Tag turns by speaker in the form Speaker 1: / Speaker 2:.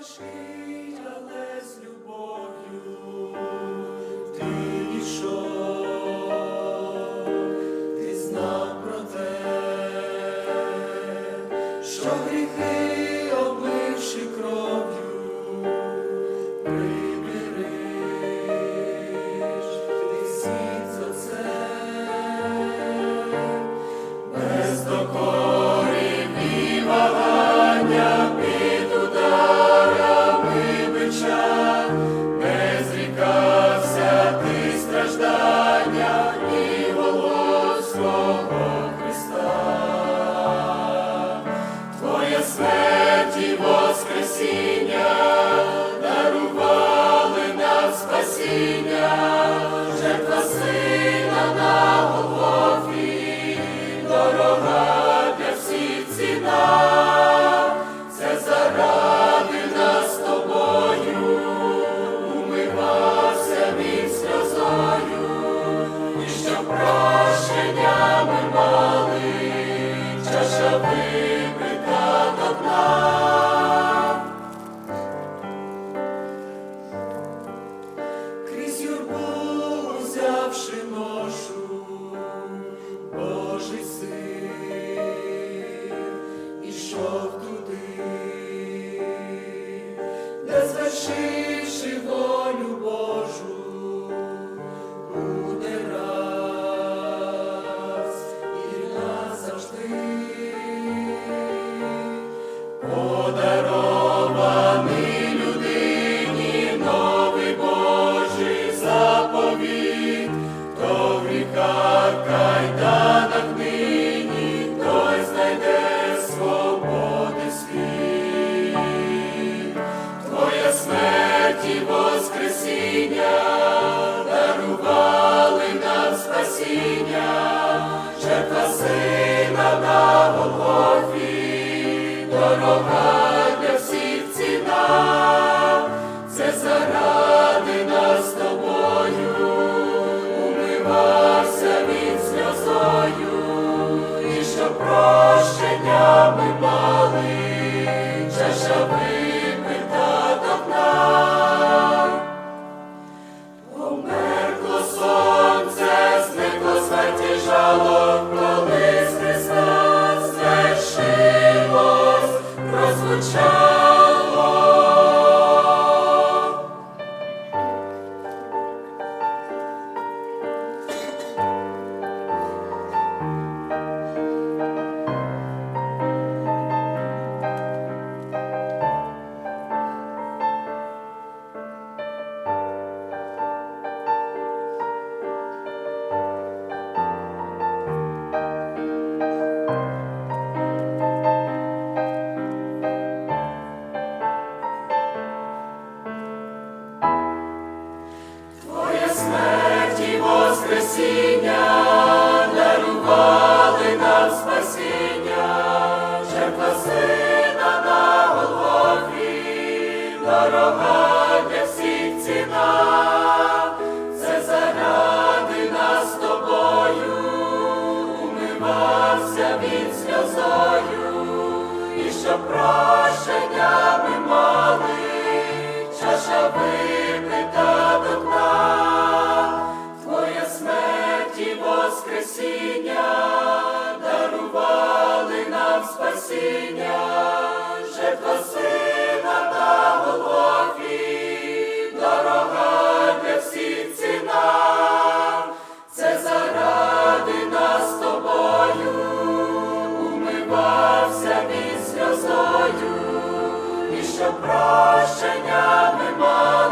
Speaker 1: важкий, але любов'ю ти пішов, ти знав про те, що гріхи. 하 під сльозою, і щоб прощення ми мали, чаша випита до дна, твоя смерть і воскресіння дарували нам спасіння. прощення нема.